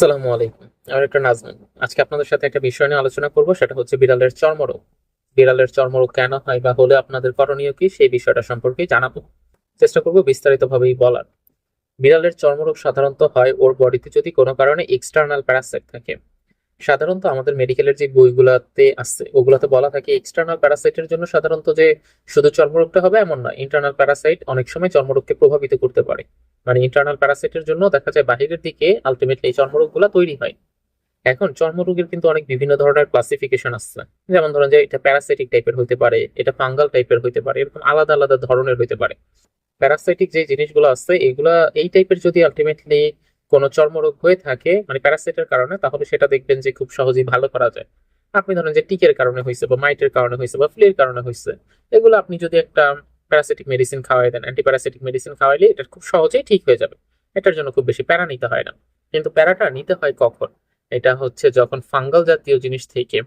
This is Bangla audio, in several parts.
আসসালামু আলাইকুম। আমার একটা নাজমিন। আজকে আপনাদের সাথে একটা বিষয় নিয়ে আলোচনা করব, সেটা হচ্ছে বিড়ালের চর্মরোগ। বিড়ালের চর্মরোগ কেন হয় বা হলে আপনাদের করণীয় কি, সেই বিষয়টা সম্পর্কে জানাব। চেষ্টা করব বিস্তারিতভাবেই বলার। বিড়ালের চর্মরোগ সাধারণত হয় ওর বডিতে যদি কোনো কারণে এক্সটার্নাল প্যারাসাইট থাকে। সাধারণত আমাদের মেডিকেলের যে বইগুলাতে আছে, ওগুলাতে বলা থাকে এক্সটার্নাল প্যারাসাইটের জন্য সাধারণত যে শুধু চর্মরোগটা হবে এমন নয় ইন্টারনাল প্যারাসাইট অনেক সময় চর্মরোগকে প্রভাবিত করতে পারে। মানে ইন্টারনাল প্যারাসাইটের জন্য দেখা যায় বাহিরের দিকে আলটিমেটলি এই চর্মরোগগুলো তৈরি হয়। এখন চর্মরোগের কিন্তু অনেক বিভিন্ন ধরনের ক্লাসিফিকেশন আছে। যেমন ধরেন যে এটা প্যারাসাইটিক টাইপের হতে পারে, এটা ফাঙ্গাল টাইপের হইতে পারে, এরকম আলাদা আলাদা ধরনের হইতে পারে। প্যারাসাইটিক যে জিনিসগুলো আছে, এগুলা এই টাইপের যদি আলটিমেটলি কোনো চর্মরোগ হয়ে থাকে মানে প্যারাসাইটের কারণে, তাহলে সেটা দেখবেন যে খুব সহজেই ভালো করা যায়। আপনি ধরেন যে টিকের কারণে হয়েছে বা মাইটের কারণে হয়েছে বা ফ্লির কারণে হয়েছে, এগুলো আপনি যদি একটা প্যারাসিটিক মেডিসিন খাওয়াই দেন অ্যান্টিপ্যারাসিটিক মেডিসিন খাওয়াইলে এটা খুব সহজেই ঠিক হয়ে যাবে। এটার জন্য খুব বেশি প্যারা নিতে হয় না। কিন্তু প্যারাটা নিতে হয় কখন? এটা হচ্ছে যখন ফাঙ্গাল জাতীয় জিনিস থেকে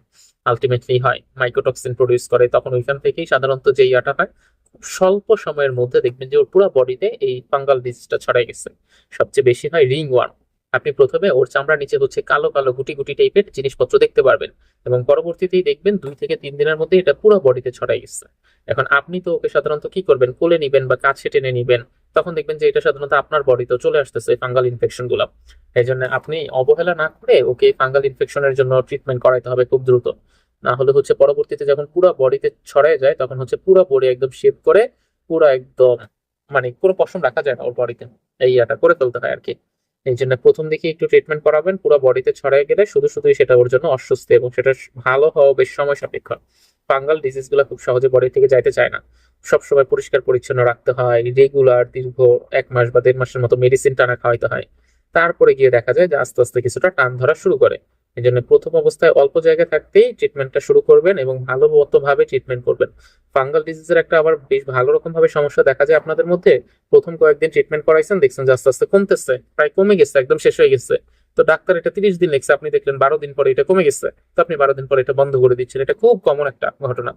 আলটিমেটলি হয় মাইক্রোটক্সিন প্রডিউস করে, তখন ওইখান থেকেই সাধারণত যে ইয়াটা হয় স্বল্প সময়ের মধ্যে দেখবেন যে ওর পুরো বডিতে এই ফাঙ্গাল ডিজিজটা ছড়াই গেছে। সবচেয়ে বেশি হয় রিং ওয়ার্ম। আপনি প্রথমে ওর চামড়ার নিচে হচ্ছে কালো কালো গুটি গুটি টাইপের জিনিসপত্র দেখতে পারবেন এবং পরবর্তীতেই দেখবেন দুই থেকে তিন দিনের মধ্যে এটা পুরো বডিতে ছড়াই গেছে। এখন আপনি তো ওকে সাধারণত কি করবেন? কোলে নিবেন বা কাছে টেনে নিবেন, তখন দেখবেন যে এটা সাধারণত আপনার বডিতেও চলে আসতেছে ফাঙ্গাল ইনফেকশনগুলো এই জন্য আপনি অবহেলা না করে ওকে ফাঙ্গাল ইনফেকশনের জন্য ট্রিটমেন্ট করাইতে হবে খুব দ্রুত। না হলে হচ্ছে পরবর্তীতে যখন পুরো বডিতে ছড়ায় যায়, তখন হচ্ছে পুরো বডি একদম শেপ করে, পুরো একদম মানে কোনো পশম রাখা যায় না ওর বডিতে এই ইয়াটা করে ফেলতে হয় আর কি এই জন্য প্রথম দিকে একটু ট্রিটমেন্ট করাবেন, পুরো বডিতে ছড়ায় গেলে শুধু শুধুই সেটা ওর জন্য অস্বস্তি এবং সেটা ভালো হওয়া বেশ সময় সাপেক্ষ। ফাঙ্গাল ডিজিজগুলো খুব সহজে বডি থেকে যাইতে চায় না। সবসময় পরিষ্কার পরিচ্ছন্ন রাখতে হয় রেগুলার দীর্ঘ এক মাস বা দেড় মাসের মতো মেডিসিন টানা খাওয়াইতে হয়। তারপরে গিয়ে দেখা যায় যে আস্তে আস্তে কিছুটা টান ধরা শুরু করে। এই জন্য প্রথম অবস্থায় অল্প জায়গায় থাকতেই ট্রিটমেন্টটা শুরু করবেন এবং ভালো মতো ভাবে ট্রিটমেন্ট করবেন। ফাঙ্গাল ডিজিজের একটা আবার বেশ ভালো রকম ভাবে সমস্যা দেখা যায় আপনাদের মধ্যে। প্রথম কয়েকদিন ট্রিটমেন্ট করাইছেন, দেখছেন যে আস্তে আস্তে কমতেছে, প্রায় কমে গেছে, একদম শেষ হয়ে গেছে। তো ডাক্তার এটা তিরিশ দিন লিখছে, আপনি দেখলেন বারো দিন পরে এটা কমে গেছে। তো আপনি বারো দিন পরে এটা বন্ধ করে দিচ্ছেন, এটা খুব কমন একটা ঘটনা।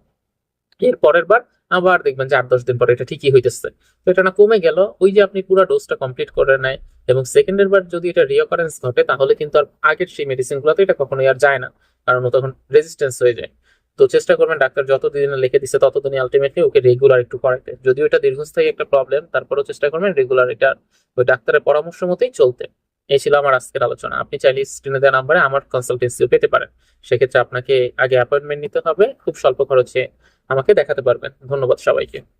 এর পরের বার আবার দেখবেন যে আট দশ দিন পরে এটা ঠিকই হইতেছে। তো এটা না কমে গেল, ওই যে আপনি পুরো ডোজটা কমপ্লিট করে নেয় এবং সেকেন্ডের বার যদি এটা রিঅকারেন্স ঘটে, তাহলে কিন্তু আর আগের সেই মেডিসিন গুলোতে এটা কখনোই আর যায় না। কারণ ও তখন রেজিস্ট্যান্স হয়ে যায়। তো চেষ্টা করবেন ডাক্তার যতদিন লিখে দিচ্ছে ততদিনই আলটিমেটলি ওকে রেগুলার একটু করাইতে। যদিও এটা দীর্ঘস্থায়ী একটা প্রবলেম তারপরেও চেষ্টা করবেন রেগুলার এটা ওই ডাক্তারের পরামর্শ মতোই চলতে। এই ছিল আমার আজকের আলোচনা। আপনি চাইলে স্ক্রিনে দেওয়া নাম্বারে আমার কনসালটেন্সিও পেতে পারেন। সেক্ষেত্রে আপনাকে আগে অ্যাপয়েন্টমেন্ট নিতে হবে। খুব স্বল্প খরচে আমাকে দেখাতে পারবেন। ধন্যবাদ সবাইকে।